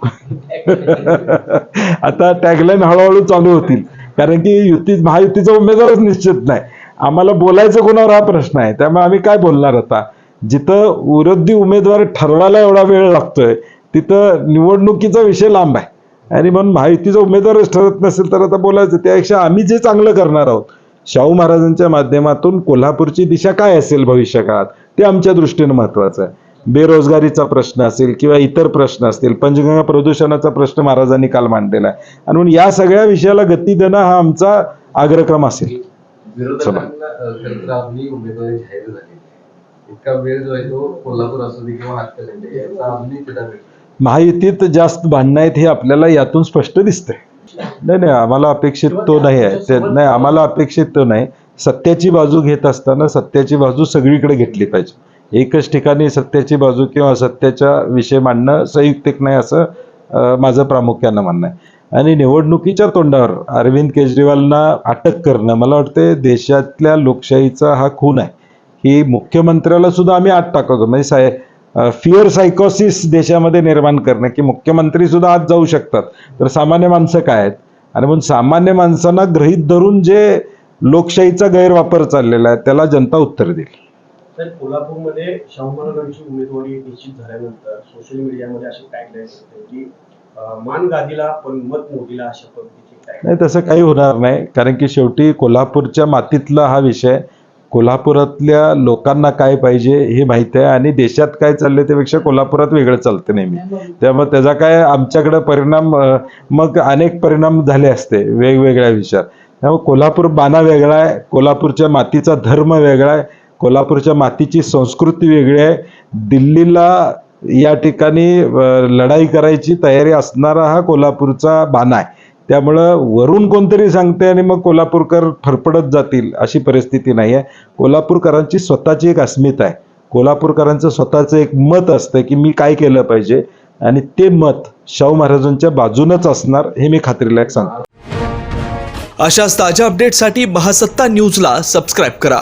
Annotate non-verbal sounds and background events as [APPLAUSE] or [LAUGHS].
[LAUGHS] आता टॅगलाईन हळूहळू चालू होतील. कारण की युती महायुतीचा उमेदवारच निश्चित नाही. आम्हाला बोलायचं कोणावर हा प्रश्न आहे. त्यामुळे आम्ही काय बोलणार आता? जिथं विरोधी उमेदवार ठरवायला एवढा वेळ लागतोय तिथं निवडणुकीचा विषय लांब आहे. आणि म्हणून महायुतीचा उमेदवारच ठरत नसेल तर आता बोलायचं. त्यापेक्षा आम्ही जे चांगलं करणार आहोत शाहू महाराजांच्या माध्यमातून कोल्हापूरची दिशा काय असेल भविष्यकाळात? ते आमच्या दृष्टीनं महत्वाचं आहे. बेरोजगारीचा प्रश्न असेल किंवा इतर प्रश्न असतील पंचगंगा प्रदूषणाचा प्रश्न महाराजांनी काल मांडलेला आहे. आणि म्हणून या सगळ्या विषयाला गती देणं हा आमचा आग्रक्रम असेल. महायुतीत जास्त भांडणं आहेत हे आपल्याला यातून स्पष्ट दिसतंय. नाही नाही आम्हाला अपेक्षित तो नाही आहे. ते नाही आम्हाला अपेक्षित तो नाही. सत्याची बाजू घेत असताना सत्याची बाजू सगळीकडे घेतली पाहिजे. एकच ठिकाणी सत्याची बाजू किंवा सत्याच्या विषय मांडणं संयुक्तिक नाही असं माझं प्रामुख्यानं म्हणणं आहे. आणि निवडणुकीच्या तोंडावर अरविंद केजरीवालना अटक करणं मला वाटतं देशातल्या लोकशाहीचा हा खून आहे. की मुख्यमंत्र्याला सुद्धा आम्ही आत टाकतो. म्हणजे साय फिअर सायकोसिस देशामध्ये निर्माण करणं की मुख्यमंत्री सुद्धा आत जाऊ शकतात. तर सामान्य माणसं काय आहेत? आणि म्हणून सामान्य माणसांना गृहीत धरून जे लोकशाहीचा गैरवापर चाललेला आहे त्याला जनता उत्तर देईल. कोल्हापूरमध्ये शाहू महाराजांची उमेदवारी निश्चित झाल्यानंतर सोशल मीडियामध्ये अशी टॅगलाईन्स होते की मान गादीला पण मत मोदीला अशा पद्धतीची नाही तसं काही होणार नाही. कारण की शेवटी कोल्हापूरच्या मातीतला हा विषय कोल्हापुरातल्या लोकांना काय पाहिजे हे माहिती आहे आणि देशात काय चाललंय त्यापेक्षा कोल्हापुरात वेगळं चालतं नेहमी. त्यामुळे त्याचा काय आमच्याकडे परिणाम मग अनेक परिणाम झाले असते वेगवेगळ्या विषयात त्यामुळे कोल्हापूर बाणा वेगळा आहे कोल्हापूरच्या मातीचा धर्म वेगळा आहे कोल्हापूरच्या मातीची संस्कृती वेगळी आहे. दिल्लीला या ठिकाणी लढाई करायची तयारी असणारा हा कोल्हापूरचा बाणा आहे. त्यामुळं वरून कोणतरी सांगते आणि मग कोल्हापूरकर फरफडत जातील अशी परिस्थिती नाही आहे कोल्हापूरकरांची स्वतःची एक अस्मिता आहे. कोल्हापूरकरांचं स्वतःचं एक मत असतं की मी काय केलं पाहिजे आणि ते मत शाहू महाराजांच्या बाजूनच असणार हे मी खात्रीलायक सांगतो. अशाच ताज्या अपडेटसाठी बहासत्ता न्यूजला सबस्क्राईब करा.